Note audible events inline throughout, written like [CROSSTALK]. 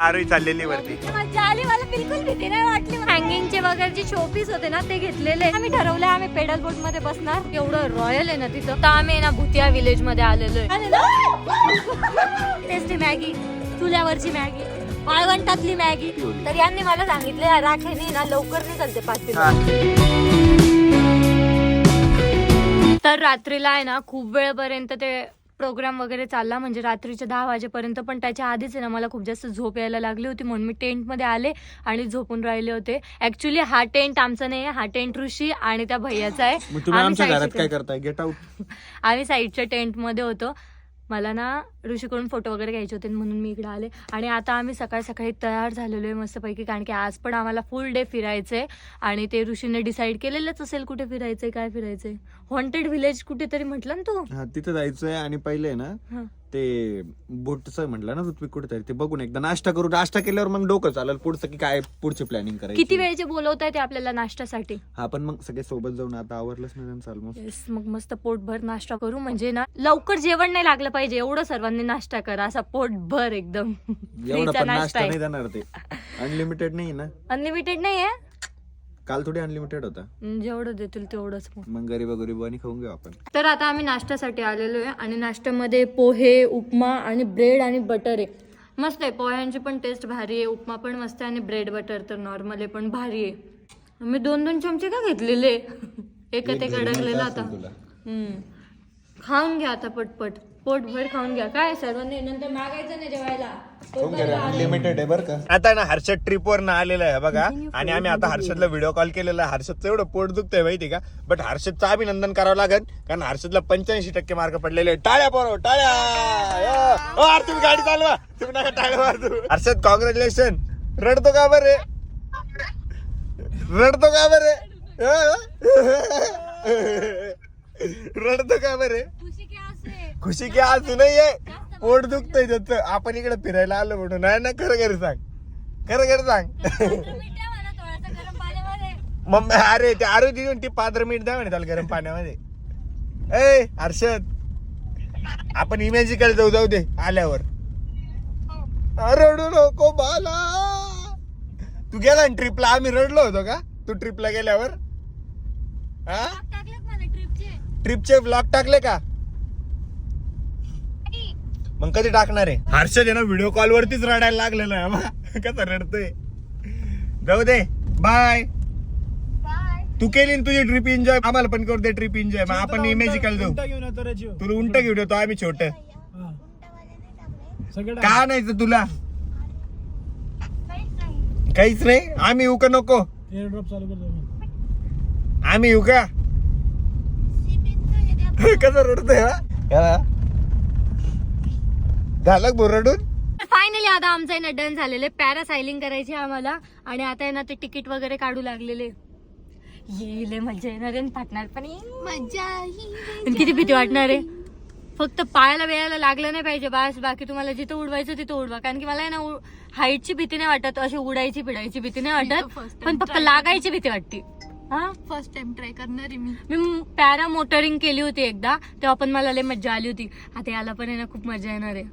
आरोही चाललेली वरती. मजा आली मला बिलकुल भीती नाही वाटली हँगिंगचे वगैरे जे शोपीस होते ना ते घेतलेले. आम्ही ठरवलं आम्ही पेडल बोटमध्ये बसणार. एवढं रॉयल आहे ना तिथं. तर आम्ही ना भुतिया विलेजमध्ये आलेलो. आहे टेस्टी मॅगी चुल्यावरची मॅगी वाळवंटातली मॅगी तर यांनी मला सांगितले राखेने ना लवकर निघलते पाच तर रात्रीला आहे ना खूप वेळपर्यंत ते प्रोग्राम वगैरे चालला म्हणजे रात्रीच्या दहा वाजेपर्यंत पण त्याच्या आधीच आहे ना मला खूप जास्त झोप यायला लागली होती म्हणून मी टेंटमध्ये आले आणि झोपून राहिले होते. ऍक्च्युली हा टेंट आमचा नाही आहे हा टेंट ऋषी आणि त्या भैयाचा आहे. [LAUGHS] आम्ही साईडच्या टेंटमध्ये होतो. मला ना ऋषीकडून फोटो वगैरे घ्यायचे होते म्हणून मी इकडे आले. आणि आता आम्ही सकाळी सकाळी तयार झालेलो आहे मस्तपैकी कारण की आज पण आम्हाला फुल डे फिरायचंय आणि ते ऋषीने डिसाईड केलेलंच असेल कुठे फिरायचंय काय फिरायचंय. हॉन्टेड विलेज कुठेतरी म्हटलं ना तू? हा तिथे जायचंय आणि पहिले ना हा. ते बोटचं म्हटलं ना ऋत्विक कुठेतरी ते बघून एकदा नाश्ता करू नाश्ता केल्यावर मग डोकं चालेल पुढचं की काय पुढची प्लॅनिंग करायची. किती वेळचे बोलवताय ते आपल्याला नाश्त्यासाठी? हा पण मग सगळे सोबत जाऊन आता आवरलंच नाही त्यांचं मग मस्त पोटभर नाश्ता करू. म्हणजे ना लवकर जेवण नाही लागलं पाहिजे. एवढं सर्वांनी नाश्ता करा. असा पोटभर एकदम. एवढा पण नाश्ता नाही देणार ते. [LAUGHS] अनलिमिटेड नाही ना? अनलिमिटेड नाही आहे काल थोडी अनलिमिटेड होता. जेवढं देतील तेवढंच मग. मग गरीबा गरीबानी खाऊन घेऊ आपण. तर आता आम्ही नाश्त्यासाठी आलेलो आहे आणि नाश्त्यामध्ये पोहे उपमा आणि ब्रेड आणि बटर आहे. मस्त आहे पोह्यांची पण टेस्ट भारी आहे उपमा पण मस्त आहे आणि ब्रेड बटर तर नॉर्मल आहे पण भारी आहे. मी दोन दोन चमचे का घेतलेले? [LAUGHS] एक ते कडकलेलं आता. खाऊन घ्या आता पटपट. पोटभर खाऊन घ्या. काय सर्वांनी नंतर मागायचं नाही जेवायला. अनलिमिटेड आहे बरं का. आता ना हर्षद ट्रिप वर ना आलेला आहे बघा. आणि आम्ही आता हर्षदला व्हिडिओ कॉल केलेला आहे. हर्षदचं एवढं पोट दुखतंय माहिती का? बट हर्षदचं अभिनंदन करावं लागेल. कारण हर्षदला पंच्याऐंशी टक्के मार्क पडलेले आहेत. टाळ्या पोरो टाळ्या! या. ओ, अरे तुम्ही गाडी चालवा. तुम्ही नका टाळ्या मारू. हर्षद कॉंग्रॅच्युलेशन रडतो का बरे रडतो का बरे [LAUGHS] रडतो का बरे खुशी की आज नाहीये. पोट दुखतंय त्याचं. आपण इकडे फिरायला आलो म्हणून. नाही ना खरं खरं सांग. खरं खरं सांग. मम्मी अरे ते आरू देऊन ती पात्र मीठ द्या म्हणे त्याला गरम पाण्यामध्ये. ए हर्षद. आपण इमॅजिकल जाऊ जाऊ दे आल्यावर. अरे रडू नको बाला. तू गेला ना ट्रिपला आम्ही रडलो होतो का? तू ट्रिपला गेल्यावर? हा ट्रिपचे ब्लॉग टाकले का? मग कधी टाकणार आहे? हर्षद आहे ना व्हिडिओ कॉल वरतीच रडायला लागलेला आहे. कसा रडतोय. जाऊ दे. बाय तू केली ना तुझी ट्रिप एन्जॉय आम्हाला पण करू दे ट्रिप एन्जॉय मग आपण इमॅजिकल जाऊ. तुला उंट घेऊन येतो आम्ही छोट. सगळं का नाही तुला? काहीच नाही. आम्ही येऊ का नको. आम्ही येऊ का? [LAUGHS] कसं रडतोय हा? झालं भो रडून फायनली आता आमचं आहे ना डन झालेलं आहे. पॅरासायलिंग करायची आहे आम्हाला. आणि आता आहे ना ते तिकीट वगैरे काढू लागलेले येईल मजा येणार आहे फाटणार पण मजा किती भीती वाटणार आहे. फक्त पायाला वेळाला लागलं नाही पाहिजे बस. बाकी तुम्हाला जिथं उडवायचं तिथं उडवा. कारण की मला आहे ना हाईटची भीती नाही वाटत अशी उडायची पिडायची भीती नाही वाटत. पण फक्त लागायची भीती वाटते. हा? फर्स्ट टाइम ट्राय करणार आहे मी. मी पॅरा मोटरिंग केली होती एकदा. तेव्हा पण मला लय मजा आली होती. आता याला पण आहे ना खूप मजा येणार आहे.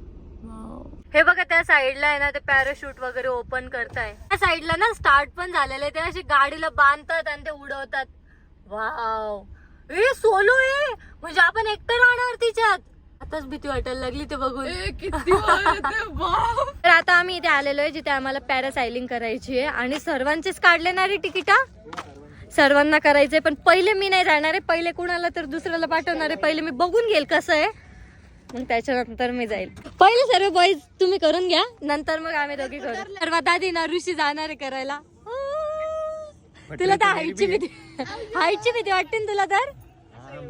हे बघा त्या साईडला आहे ना ते पॅराशूट वगैरे ओपन करताय. त्या साईडला ना स्टार्ट पण झालेलं आहे. ते अशी गाडीला बांधतात आणि ते उडवतात. वाव ए सोलो आहे म्हणजे आपण एकटं राहणार तिच्यात. आताच भीती वाटायला लागली ते बघून. तर आता आम्ही इथे आलेलो आहे जिथे आम्हाला पॅरासायलिंग करायची आहे. आणि सर्वांचेच काढले ना रे तिकिटा? सर्वांना करायचंय पण पहिले मी नाही जाणार आहे. पहिले कुणाला तर दुसऱ्याला पाठवणार आहे. पहिले मी बघून घेईल कसं आहे. मग त्याच्यानंतर मी जाईल. पहिले सर्व बॉईज तुम्ही करून घ्या. नंतर मग आम्ही दोघी करू. सर्वात आधी ना ऋषी जाणार आहे करायला. तुला तर हाईटची भीती हाईटची भीती वाटते ना तुला तर?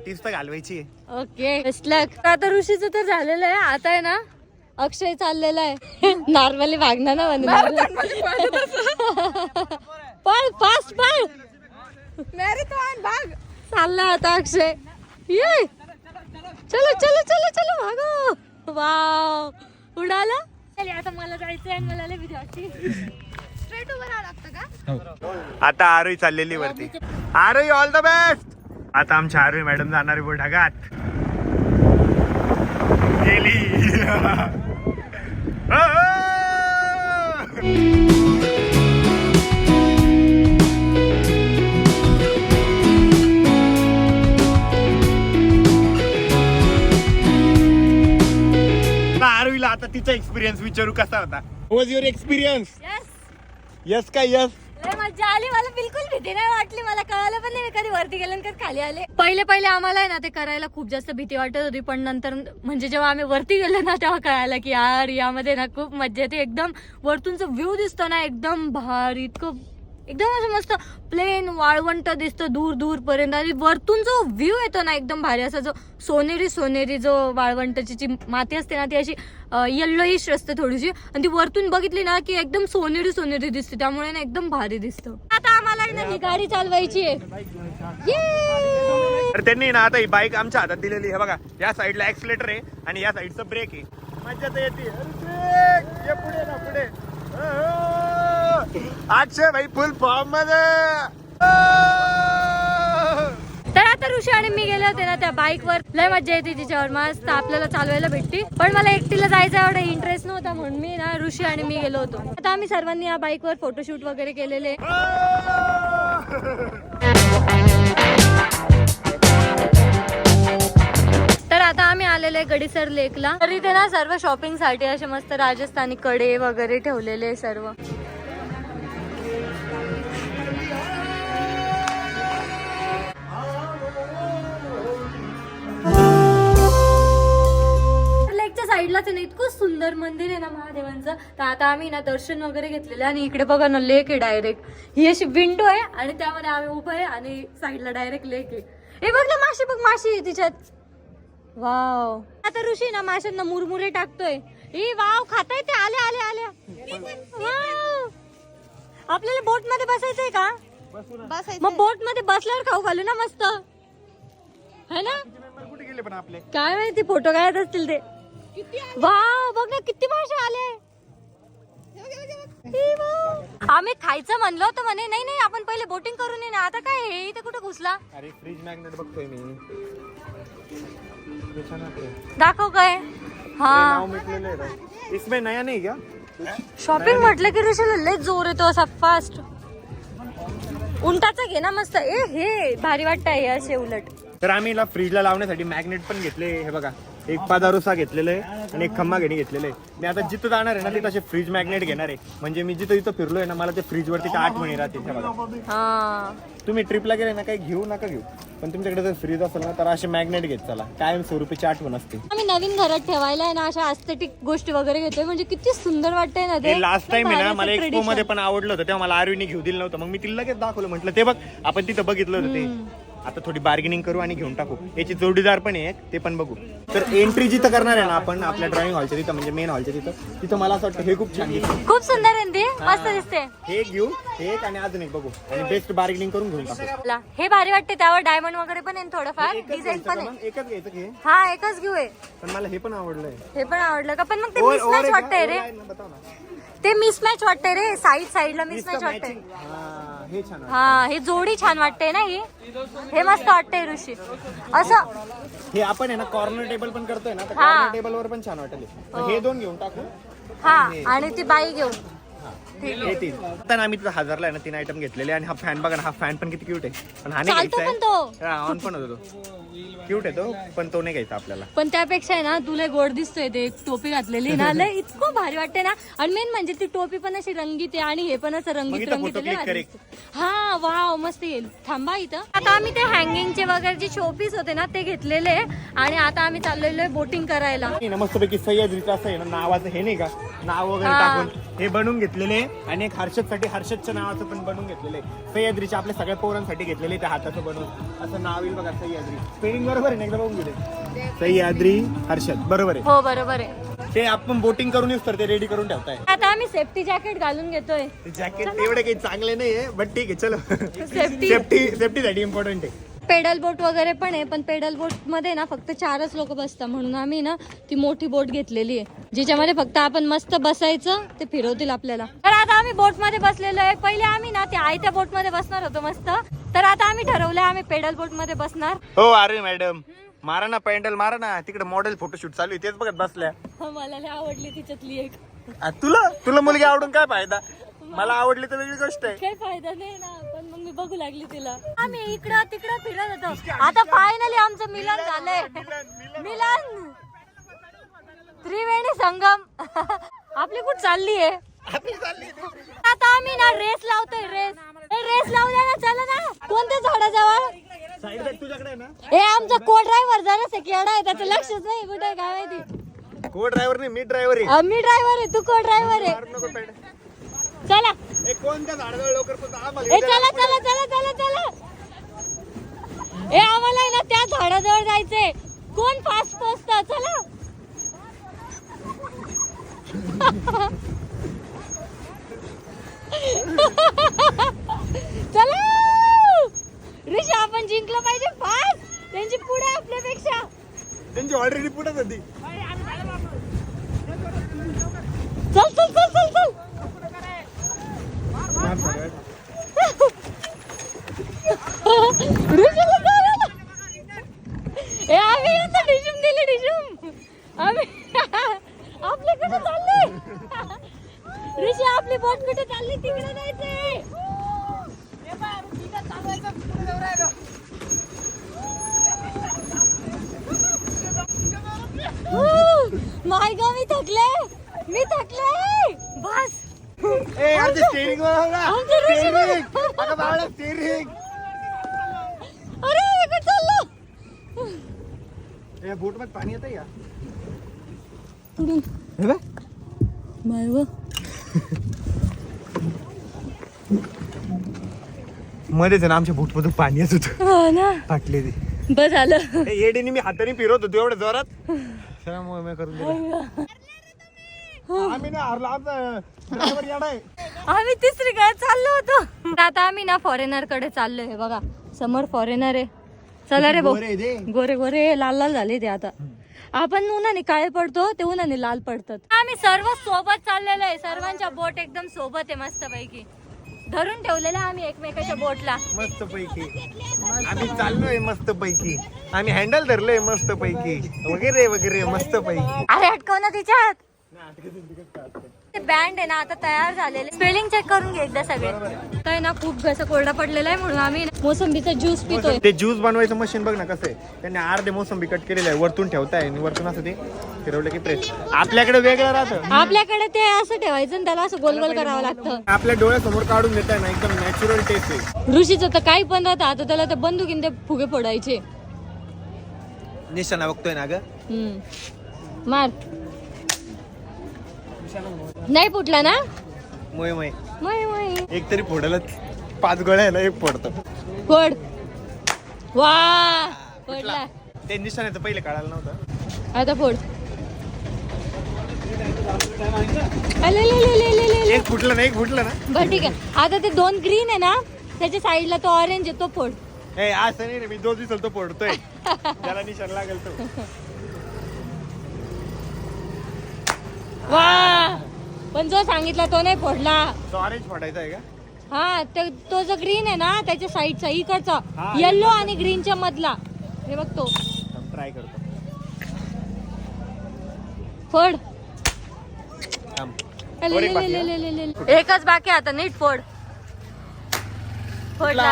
तीच तर घालवायची. ओके लक आता ऋषीचं तर झालेलं आहे. आता आहे ना अक्षय चाललेला आहे. नॉर्मली भागणार ना म्हणून पळ फास्ट पळ. मॅरेथॉन भाग. चालला आता अक्षय. ये. चलो चलो चलो चलो भागो. वाव. उडाला? चल आता मला जायचंय आणि मला लय भीती वाटते. स्ट्रेट उभं राहावं लागतं का? आता आरोही चाललेली वरती. आरोही ऑल द बेस्ट आता आमच्या आरोही मॅडम जाणार आहे ढगात गेली [LAUGHS] तिचा एक्सपिरियन्स विचारू कसा होता? Was your experience Yes. Yes काय यस लय मज्जा आली. मला बिलकुल भीती नाही वाटली. मला कळालं पण नाही. मी कधी वरती गेले कधी खाली आले. पहिले पहिले आम्हाला आहे ना ते करायला खूप जास्त भीती वाटत होती. पण नंतर म्हणजे जेव्हा आम्ही वरती गेलो ना तेव्हा कळालं की यार यामध्ये ना खूप मज्जा येते. एकदम वरतूनचा व्ह्यू दिसतो ना एकदम भारी इतकं एकदम असं मस्त प्लेन वाळवंट दिसतं दूर दूर पर्यंत आणि वरतून जो व्ह्यू येतो ना एकदम भारी असा जो सोनेरी सोनेरी जो वाळवंटाची जी माती असते ना ती अशी येल्लोइश असते थोडीशी. आणि ती वरतून बघितली ना की एकदम सोनेरी सोनेरी दिसते. त्यामुळे ना एकदम भारी दिसतं. आता आम्हाला ना ही गाडी चालवायची आहे! तर त्यांनी ना आता ही बाईक आमच्या हातात दिलेली आहे. बघा या साईडला ऍक्सिलेटर आहे आणि या साईडचा ब्रेक आहे. मज्जा तर येते. पुढे ना पुढे. अक्षय भाई फुल फॉर्ममध्ये. तर आता ऋषी आणि मी गेले होते ना त्या बाईक वर. लय मजा येते तिच्यावर मस्त आपल्याला चालवायला भेटते. पण मला एकटीला जायचा एवढा इंटरेस्ट नव्हता म्हणून मी ना ऋषी आणि मी गेलो होतो. आता आम्ही सर्वांनी या बाईक वर फोटोशूट वगैरे केलेले. तर आता आम्ही आलेले गडीसर लेकला तर इथे ना सर्व शॉपिंगसाठी असे मस्त राजस्थानी कडे वगैरे ठेवलेले सर्व. साईडलाच आहे ना इतकं सुंदर मंदिर आहे ना महादेवांचं. तर आता आम्ही ना दर्शन वगैरे घेतलेलं आहे आणि इकडे बघा ना लेक आहे डायरेक्ट ही अशी विंडो आहे आणि त्यामध्ये आम्ही उभं आहे आणि साईडला डायरेक्ट लेक आहे. हे बघ ना माशी बघ माशी आहे तिच्यात. वाव आता ऋषी ना माशांना मुरमुरे टाकतोय. ए वाव खाताय ते? आले आले आले वाव. आपल्याला बोटमध्ये बसायचंय का? बसायचं मग बोटमध्ये बसल्यावर खाऊ घालू ना मस्त. है ना? कुठे गेले पण आपले? काय माहिती फोटो काढत असतील ते. वाव बघ ना किती मासे आले. आम्ही खायचं म्हणलो होतो म्हणे नाही नाही आपण पहिले बोटिंग करून ये ना. आता काय हे? इथे कुठे घुसला? अरे फ्रीज मॅग्नेट बघतोय मी. दाखव काय? हा. नाव मिटलेलं आहे राव. इसमें नया नाही का? शॉपिंग म्हटलं की ऋषीला लय जोर येतो असा फास्ट उंटाचा घे ना मस्त. ए हे भारी वाटतंय हे असे उलट. तर आम्ही हिला फ्रीजला लावण्यासाठी मॅग्नेट पण घेतले. हे बघा एक पादारुसा घेतलेलं आहे आणि एक खंबा घेणे घेतलेलं आहे. मी आता जिथं जाणार आहे ना तिथं असे फ्रीज मॅग्नेट घेणार आहे. म्हणजे मी जिथं इथं फिरलोय ना मला ते फ्रीज वरती त्या आठवणी राहतील. हे बघा. हा. तुम्ही ट्रिपला गेले ना काही घेऊ नका घेऊ. पण तुमच्याकडे जर फ्रीज असेल ना तर असे मॅग्नेट घेत चला. कायम स्वरूपीची आठवण असते आम्ही नवीन घरात ठेवायला आहे ना अशा अस्थेटिक गोष्टी वगैरे घेतोय. म्हणजे किती सुंदर वाटतंय ना ते. ते लास्ट टाइम आहे ना मला एक्सपो मध्ये. पण आवडलं होतं तेव्हा मला आरवीने घेऊ दिलं नव्हतं. मग मी तिला लगेच दाखवलं म्हटलं ते बघ आपण तिथं बघितलं होतं ते. आता थोडी बार्गेनिंग करू आणि घेऊन टाकू. याची जोडीदार पण आहे ते पण बघू. तर एंट्री जिथं करणार आहे ना आपण आपल्या ड्रॉइंग हॉलच्या तिथं म्हणजे मेन हॉलच्या तिथं तिथं मला असं वाटतं हे खूप छान दिसतं. खूप सुंदर आहे ते? मस्त दिसते हे घेऊ हे एक आणि अजून एक बघू. आणि बेस्ट बार्गेनिंग करून घेऊन टाकू. ला, हे भारी वाटते त्यावर डायमंड वगैरे पण आहे थोडंफार. एकच डिझाईन घ्यायचं पण का आहे. मग? एकच घ्यायचं की हे? हा एकच घेऊ आहे. पण मला हे पण आवडलंय. हे पण आवडलं का? पण मग ते और- और मिसमॅच का? वाटतंय और रे. आहे ना, बताव ना. ते मिसमॅच वाटतंय रे. साईड साईडला मिसमॅच वाटतंय. हा, हे छान. हा हे जोडी छान वाटते ना ही? हे मस्त वाटतंय ऋषी. असं हे आपण आहे ना कॉर्नर टेबल पण करतोय ना हा. कॉर्नर टेबल वर पण छान वाटेल मग हे दोन घेऊन टाकू. हा आणि ती बाई घेऊ आता ना आम्ही तिथं हजारला आहे ना तीन आयटम घेतलेले आणि हा फॅन बघा ना हा फॅन पण किती क्यूट आहे. पण हा नाही चालतो घ्यायचा पण तो. आहे ऑन पण होतो तो. क्यूट आहे तो पण तो नाही घ्यायचा आपल्याला. पण त्यापेक्षा आहे ना तुला गोड दिसतोय ते टोपी घातलेली ना लय इतकं भारी वाटते ना. आणि मेन म्हणजे ती टोपी पण अशी रंगीत आहे आणि हे पण असं मग रंगीत इथं रंगीत photo आहे, लय click भारी कर एक. दिसतं. हा वाव मस्त येईल थांबा इथं. आता आम्ही ते हँगिंगचे वगैरे जे शोपीस होते ना ते घेतलेले. आणि आता आम्ही चाललेलो बोटिंग करायला. नाही ना मस्तपैकी सह्याद्रीचं असं आहे ना नावाचं हे नाही का? नाव वगैरे हा. टाकून. हे बनवून घेतलेले. आणि एक हर्षदसाठी हर्षदच्या नावाचं पण बनवून घेतलेलं आहे. सह्याद्रीच्या आपल्या सगळ्या पोरांसाठी घेतलेले त्या हाताचं बनवून. असं नाव येईल बघा सह्याद्री. स्पेलिंग बरोबर आहे ना? एकदा बघून गेले सह्याद्री हर्षद. बरोबर आहे. हो बरोबर आहे. ते आपण बोटिंग करून येऊस तर ते रेडी करून ठेवताय. आता आम्ही सेफ्टी जॅकेट घालून घेतोय. जॅकेट एवढे काही चांगले नाहीये बट ठीक आहे चलो. Safety. सेफ्टी सेफ्टीसाठी इम्पॉर्टंट आहे. पेडल बोट वगैरे पण आहे पण पेडल बोटमध्ये ना फक्त चारच लोक बसतात. म्हणून आम्ही ना ती मोठी बोट घेतलेली आहे. जिच्यामध्ये फक्त आपण मस्त बसायचं ते फिरवतील आपल्याला. तर आता आम्ही बोटमध्ये बसलेलो आहे. पहिले आम्ही ना त्या आयत्या बोटमध्ये बसणार होतो मस्त. तर आता आम्ही ठरवलं आम्ही पेडल बोटमध्ये बसणार. हो अरे मॅडम. मारा ना पॅन्डल मारा ना. तिकडे मॉडेल फोटोशूट चालू आहे. तेच बघत बसल्या. मला लय आवडली तिच्यातली एक. आ, तुला? तुला मुलगी आवडून काय फायदा? मला आवडली तर वेगळी गोष्ट आहे. काही फायदा नाही ना. बघू लागली तिला. आम्ही इकडं तिकडं फिरत होतो. आता फायनली आमचं मिलन झालंय. मिलन त्रिवेणी संगम. आपली कुठं चालली आहे? आता आम्ही ना रेस लावतोय रेस. रेस लावल्या ना चला ना. कोणत्या झाडाजवळ? तुझ्याकडे ना? हे आमचा को ड्रायव्हर जरा सेक्युअर्ड आहे त्याचं लक्षच नाही कुठे काय माहिती. को ड्रायव्हर नाही मी ड्रायव्हर आहे. मी ड्रायव्हर आहे तू को ड्रायव्हर आहे. चला. कोणत्या झाडाजवळ लवकर पोहोच. आम्हाला ए इथे चला चला चला चला चला. ए आम्हाला आहे ना त्या झाडाजवळ जायचंय. कोण फास्ट पोचत? चला. चला. ऋषी आपण जिंकलं पाहिजे फास्ट त्यांची पुढे आपल्यापेक्षा. त्यांची ऑलरेडी पुढे होती चल चल चल चल चल. ए आम्ही यांना डिशूम दिली डिशूम आम्ही आपल्याकडे चालले? ऋषी आपली बोट कुठे चालली? तिकडे जायचंय. माय ग मी थकले. मी थकले. ए आमचे स्टेरिंग आमचं ऋषी स्टेरिंग बघ. अगं बावळा स्टेरिंग अरे इकडे चाललो. ए बोटमध्ये पाणी येतं या कुठून माय व. मध्येच आहे ना आमच्या बोट मधून पाणी येत होतं. हो ना. फाटले ते. बस झालं. ए, येडीने मी हाताने फिरवत होतो एवढ्या जोरात? [LAUGHS] त्यामुळे मी करून दिलं. आम्ही ना हरला आमचा ड्रायव्हर येडा आहे. आम्ही तिसरीकडे चाललो होतो. आता आम्ही ना फॉरेनरकडे चाललोय हे बघा. समोर फॉरेनर आहे. चला रे भाऊ. गोरे. गोरे लाल लाल झाले ते आता. आपण उन्हाने काळे पडतो ते उन्हाने लाल पडतात. आम्ही सर्व सोबत चाललेलो आहे. सर्वांच्या बोट एकदम सोबत आहे मस्त पैकी धरून ठेवलेलं आम्ही एकमेकाच्या बोटला. मस्त पैकी आम्ही चाललोय मस्त पैकी आम्ही हँडल धरलोय मस्त पैकी वगैरे वगैरे मस्त पैकी अरे अटकव ना तिच्यात. ते बँड आहे ना आता तयार झालेले. स्पेलिंग चेक करून घे एकदा सगळे. काय ना खूप घसा कोरडा पडलेला आहे म्हणून आम्ही मोसंबीचा ज्यूस पितोय. ते ज्यूस बनवायचं मशीन बघ ना कसं आहे. त्यांनी अर्धे मोसंबी कट केलेलं आहे वरतून ठेवताय आणि वरतून असं ते फिरवलं की प्रेस आपल्याकडे वेगळं राहतं. आपल्याकडे ते असं ठेवायचं आणि त्याला असं गोल गोल करावं लागतं. आपल्या डोळ्यासमोर काढून देत आहे ना एकदम नॅचरल टेस्ट आहे. ऋषीचं तर काही पण राहतं. आता त्याला ते बंदुकीन ते फुगे फोडायचे. निशाणा बघतोय ना ग. मार. नाही फुटला ना? मोय मोय. मय मय. एक तरी फोडायला पाच गोळ्या आहे ना एक फोडतात फोड. वा फोडला. ते निशाण्याचं पहिले काढायला नव्हतं. आता फोड. अले, ले, ले, ले, ले, ले, ले. एक फुटलं ना एक फुटलं ना. बरं ठीक आहे. आता ते दोन ग्रीन आहे ना त्याच्या साईडला तो ऑरेंज आहे तो फोड. ए असं नाही रे, मी जो दिसल तो फोडतोय. त्याला निशाण लागेल तो. वा पण जो सांगितला तो नाही फोडला. तो ऑरेंज फोडायचा आहे का? हा ते- तो जो ग्रीन आहे ना त्याच्या साईडचा इकडचा. हा. येल्लो आणि ग्रीनच्या मधला. हे बघ तो. ट्राय करतो. फोड. थांब. अले, वर ले, एक ले, बाकी ले, आहे. ले, ले, ले. एकच बाकी आहे आता नीट फोड. फोडला.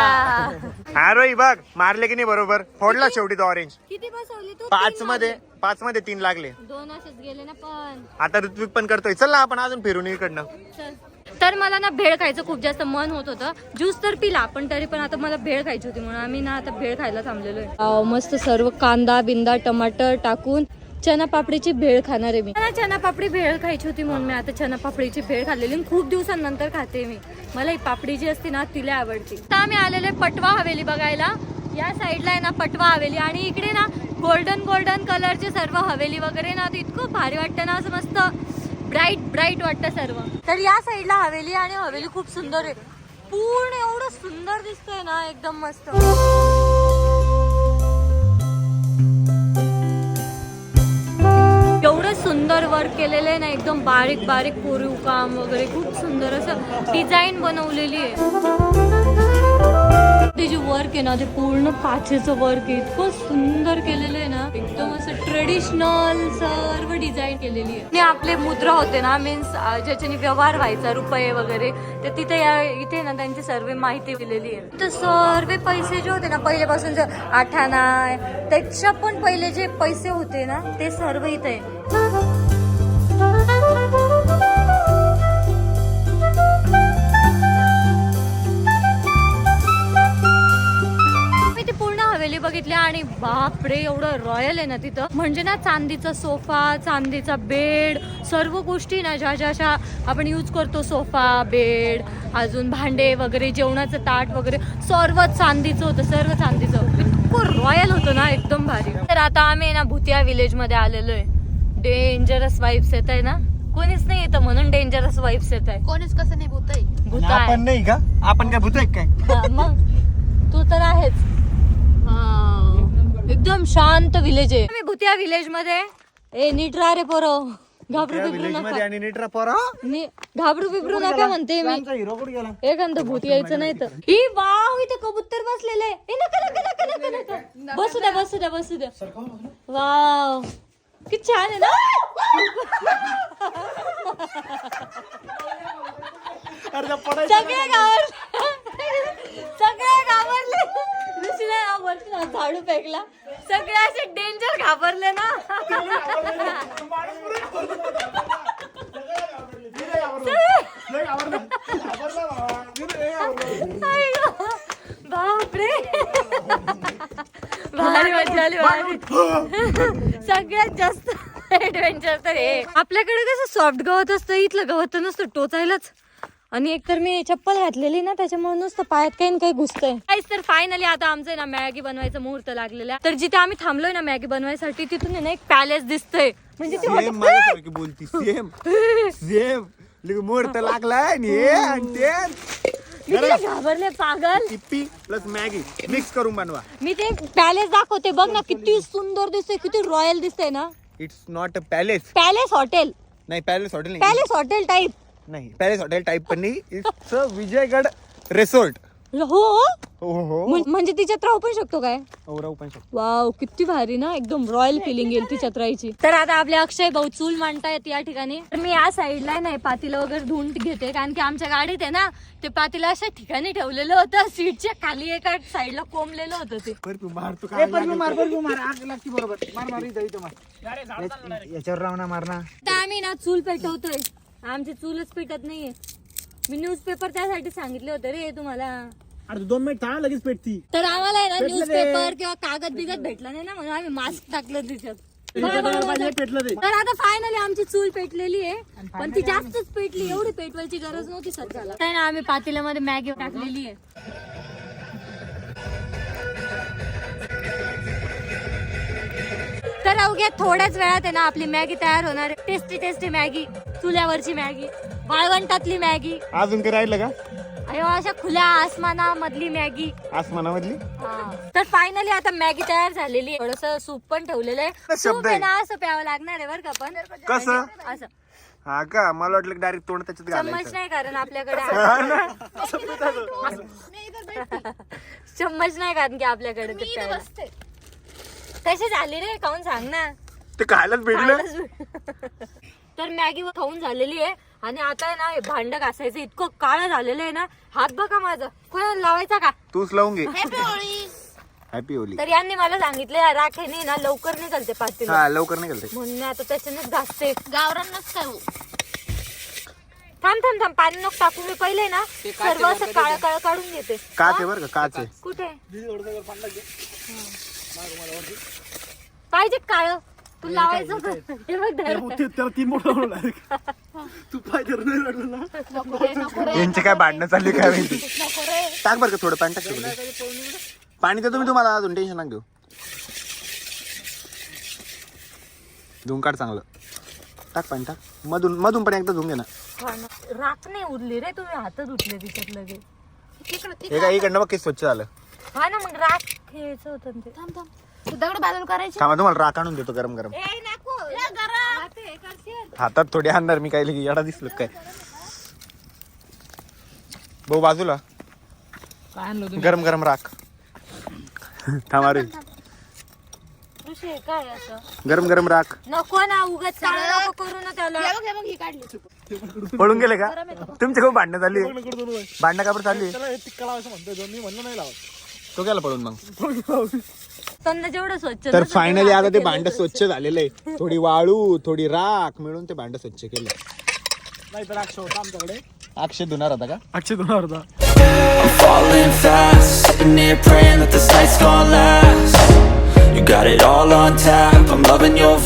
हा रोई बघ. मारले की नाही बरोबर? फोडला शेवटी तो ऑरेंज किती बसवली तू? पाच तीन मध्ये. पाच मध्ये तीन लागले. दोन असेच गेले ना पण. आता ऋत्विक पण करतोय. चल ना आपण अजून फिरून इकडनं. चल. तर मला ना भेळ खायचं खूप जास्त मन होत होतं. ज्यूस तर पिला पण तरी पण आता मला भेळ खायची होती म्हणून आम्ही ना आता भेळ खायला थांबलेलो आहे. मस्त सर्व कांदा बिंदा टमाटर टाकून चना पापडीची भेळ खाणार आहे मी. मला चना पापडी भेळ खायची होती म्हणून मी आता चना पापडीची भेळ खाल्लेली खूप दिवसांनंतर खाते मी. मला ही पापडी जी असते ना तिला आवडते. आता आम्ही आलेलो पटवा हवेली बघायला. या साईडला आहे ना पटवा हवेली आणि इकडे ना गोल्डन गोल्डन कलरचे सर्व हवेली वगैरे ना इतकं भारी वाटतं ना असं मस्त ब्राईट ब्राईट वाटतं सर्व. तर या साईडला हवेली आणि हवेली खूप सुंदर आहे. पूर्ण एवढं सुंदर दिसतंय ना एकदम मस्त. एवढं सुंदर वर्क केलेलं आहे ना एकदम बारीक बारीक कोरीव काम वगैरे खूप सुंदर असं डिझाईन बनवलेली आहे. ते जे वर्क आहे ना ते पूर्ण काचेचं वर्क आहे. इतकं सुंदर केलेलं आहे ना. एकदम असं ट्रेडिशनल सर्व डिझाईन केलेली आहे. आणि आपले मुद्रा होते ना मीन्स ज्याच्याने व्यवहार व्हायचा रुपये वगैरे तर तिथे या इथे ना त्यांची सर्व माहिती दिलेली आहे. तर सर्व पैसे जे होते ना पहिल्यापासून जे आठाणा त्याच्या पण पहिले जे पैसे होते ना ते सर्व इथे पूर्ण हवेली बघितली आणि बापरे एवढं रॉयल आहे ना तिथं. म्हणजे ना चांदीचा सोफा चांदीचा बेड सर्व गोष्टी ना ज्या ज्या अशा आपण यूज करतो सोफा बेड अजून भांडे वगैरे जेवणाचं ताट वगैरे सर्व चांदीचं होतं सर्व चांदीचं. होतं. इतकं रॉयल होतं ना एकदम भारी. तर आता आम्ही ना भुतिया विलेजमध्ये आलेलो आहे डेंजरस वाईब्स येत आहे ना? कोणीच नाही येतं म्हणून डेंजरस वाईब्स येत आहे कोणीच कसं नाही भूत भूत आहे आपण नाही का? आपण काय भूत आहे काय? हा, मग तू तर आहेच. एकदम शांत विलेज आहे. मी भुतिया विलेजमध्ये? ए नीट राहा रे पोरो. घाबरू बिबरू नका. आणि पोरा? नी- घाबरू बिबरू नका म्हणते मी. हिरो कुठे गेला? एखादं भूत यायचं नाही तर. ही वाव इथे कबूतर बसलेले. ए, नका नका नका नका नका. बसू द्या बसू द्या बसू द्या. वाव. किती छान आहे ना? सगळे सगळे घाबरले. दुसऱ्या वरती ना झाडू फेकला. सगळे असे डेंजर घाबरले ना. बापरे. भारी मजा आली भारी. सगळ्यात जास्त ऍडव्हेंचर तर हे. आपल्याकडे कसं सॉफ्ट गवत असतं इथलं गवत नसतं टोचायलाच. आणि एकतर मी चप्पल घातलेली ना त्याच्यामुळे नुसतं पायात काही ना काही घुसतंय. काहीच तर फायनली आता आमचं आहे ना मॅगी बनवायचं मुहूर्त लागलेला. तर जिथे आम्ही थांबलोय ना मॅगी बनवायसाठी तिथून आहे ना एक पॅलेस दिसतंय. म्हणजे ते सेम माझ्यासारखी बोलती सेम सेम मुहूर्त लागलाय आणि हे आणि ते. मी तिला घाबरले पागल. टिप्पी प्लस मॅगी. मिक्स करून बनवा. मी ते पॅलेस दाखवते बघ ना किती सुंदर दिसतंय किती रॉयल दिसतंय ना. It's not a palace palace hotel नाही पॅलेस हॉटेल नाही. पॅलेस हॉटेल टाईप नाही पॅलेस हॉटेल टाईप पण नाही. इट्स अ विजयगड रिसोर्ट हो? हो हो. हो म्हण- म्हणजे तिच्यात राहू पण शकतो काय? पण शकतो. वाव किती भारी ना एकदम रॉयल फिलिंग येईल तिच्यात राहायची तर आता आपले अक्षय भाऊ चूल मांडतायत या ठिकाणी. तर मी या साईडला नाही पातीला वगैरे धुवून घेते कारण की आमच्या गाडीत आहे ना ते पातीला अशा ठिकाणी ठेवलेलं होतं सीटच्या खाली एका साईडला कोंबलेलं होतं ते. परफ्यूम मारतो काय याच्यावर रावणा मारना आता आम्ही ना चूल पेटवतोय. आमची चूलच पेटत नाहीये. मी न्यूजपेपर त्यासाठी सांगितले होते रे तुम्हाला. अरे तू दोन मिनिट थांब लगेच पेटती. तर आम्हाला आहे ना पेटलं ते. न्यूजपेपर किंवा कागद बिगत भेटला नाही ना म्हणून आम्ही मास्क टाकलं तिच्यात. पाहिजे पेटलं ते. तर आता फायनली आमची चूल पेटलेली आहे. पण ती जास्तच पेटली एवढी पेटवायची गरज नव्हती सध्याला. तर ना आम्ही पातेल्यामध्ये मॅगी टाकलेली आहे. तर अवघ्या थोड्याच वेळात आहे ना आपली मॅगी तयार होणार. आहे टेस्टी टेस्टी मॅगी चुल्यावरची मॅगी वाळवंटातली मॅगी. अजून काही राहिलं का? अयो अशा खुल्या आसमानामधली मॅगी. आसमानामधली? तर फायनली आता मॅगी तयार झालेली आहे. थोडस सूप पण ठेवलेलं आहे. शब्द सूप आहे आहे. ना असं प्यावं लागणार आहे बरं का पण. कसं? असं. हा का? मला वाटलं डायरेक्ट तोंड त्याच्यात चम्मच घालायचं नाही कारण आपल्याकडे [LAUGHS] चम्मच नाही कारण की आपल्याकडे ते. कशी झाली रे खाऊन सांग ना ते खायलाच भेटलं? तर मॅगी खाऊन झालेली आहे. आणि आता ना हे भांड घासायचं इतकं काळं झालेलं आहे ना. हात बघा माझा. कोणाला लावायचा का? तूच लावून घे. हॅपी होळी हॅपी होली तर यांनी मला सांगितले राखेने ना लवकर निघालते हा लवकर नाही घालते म्हणून मी आता त्याच्यानेच घासते. गावरान नसतं हो. थांब थांब थांब पाणी नको टाकू. मी पहिले ना सर्व असं काळ काळ काढून घेते. काच आहे बरं का काच. आहे कुठे पाहिजे काळ? तू लावायचं होतं. हे बघ धर. त्याला तीन मोठं तू पाय धरून नाही रडलं ना? नको रे नको रे. यांचे काय भांडणं चालली काय माहिती? नको रे. टाक बरं का थोडं पाणी टाक तिकडे. पाणी देतो मी तुम्हाला अजून टेन्शन नका घेऊ. धुवून काढ चांगलं. टाक पाणी टाक. मधून मधून पण एकदा धुवून घे ना. हा ना. राख नाही उरली रे तुम्ही हात धुतले तिच्यात लगे तिकडं हे काय इकडनं बघ किती स्वच्छ झालं. हा ना मग राख घ्यायचं होतं ना ते. थांब थांब. तू दगड बाजूला करायची? थांबा तुम्हाला राख आणून देतो गरम गरम. ए, नको. हात हे करशील. हातात थोडी आणणार मी काय लगी येडा दिसलो काय? भाऊ बाजूला. काय आणलं तुम्ही? गरम गरम राख. थांबा रे. ऋषी काय असं? गरम गरम राख. नको ना उगाच नको करू ना त्याला. हे बघ हे बघ ही काढली. पळून गेले का? तुमची खूप भांडणं झाली. भांडणं का बरं चालली? त्याला हे टिक्का लावायचं म्हणतोय दोन मी म्हणलं नाही लावत. तो गेला पळून मग. त्यांना जेवढं स्वच्छ तर फायनली आता ते भांड स्वच्छ झालेलं आहे. थोडी वाळू थोडी राख मिळून ते भांड स्वच्छ केलं. नाही तर अक्षय होता आमच्याकडे. अक्षय धुणार होता का? अक्षय धुणार होता. I'm falling fast, sitting here praying that this night's gonna last. You got it all on tap, I'm loving your